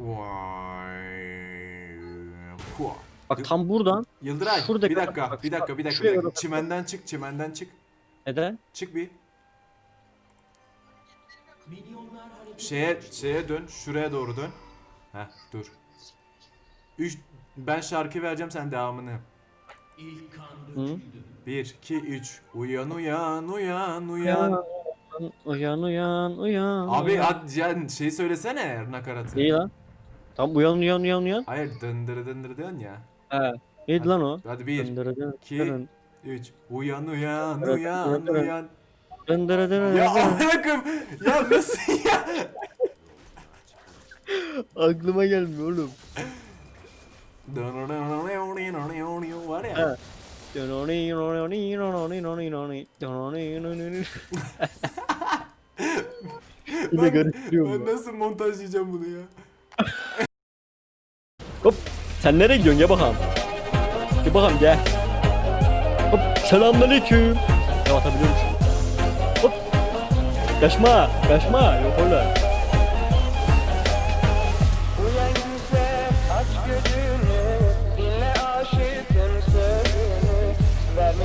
Vay. Bak tam buradan. Yıldıray Şurada bir dakika bak, bir dakika bir dakika. şuraya bir dakika. Çimenden çık çimenden çık. Neden? Çık bir. Şeye şeye dön. Şuraya doğru dön. Heh dur. Üç, ben şarkı vereceğim sen devamını. Hı? 1 2 3 Uyan uyan uyan uyan. Uyan uyan uyan. Abi at ya şey söylesene nakaratı. İyi lan. Tam uyan uyan uyan uyan. Hayır dındır dındır dön ya. He. Neydi lan o? Hadi 1 Dındırı dın, iki, dırın, 3 Uyan uyan Evet, uyan evet, evet. uyan. dındırı dırı Ya dırı. bırakım. Ya nasıl ya? Aklıma gelmiyor oğlum. Var ya. Bir de Ben mu? nasıl montajlayacağım bunu ya? Hop. Sen nereye gidiyorsun? Gel bakalım. Gel bakalım gel. Hop. Selamünaleyküm. Ya atabiliyor musun? Hop. Kaçma. Kaçma. Yok öyle.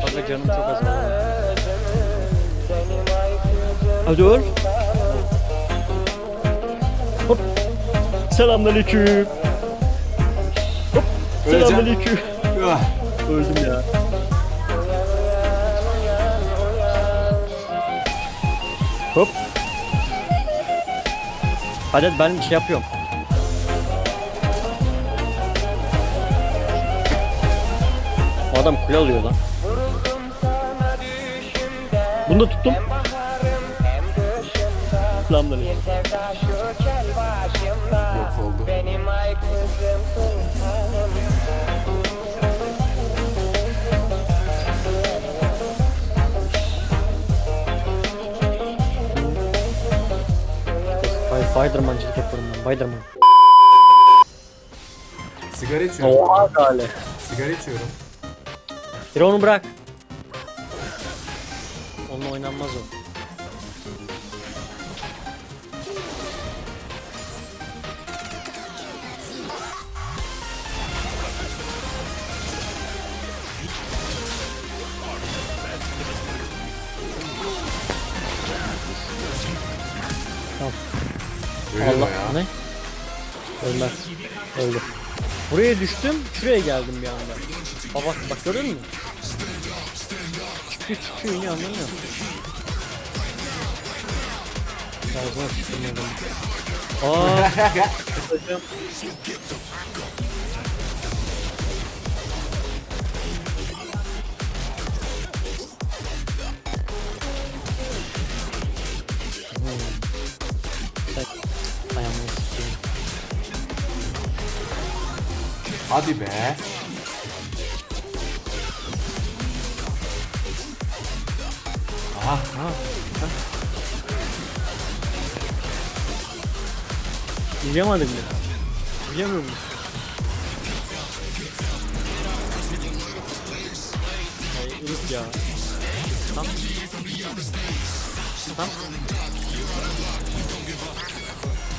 Kanka canım çok az kaldı. Hadi sultanım Hop. Selamünaleyküm. Öleceğim. Selamünaleyküm. Ah, Öldüm ya. Hop. Hadi ben şey yapıyorum. Adam kule alıyor lan. Bunu da tuttum. Selamünaleyküm. Baydermancılık yapıyorum ben. Bayderman. sigara içiyorum. Oha gale. Sigara içiyorum. Bir onu bırak. Onunla oynanmaz o. Ölüyor Allah ya. ne? Ölmez. Öldü. Buraya düştüm, şuraya geldim bir anda. Bak bak, bak gördün mü? Çıkıyor çıkıyor yine anlamıyorum. Ağzına sıçtım adamı. Aaa! Ayağımı sıçayım. Hadi be. Aha. Yiyecemedim ya. Yiyemiyor musun? Ay Elif ya. Tam. Tam.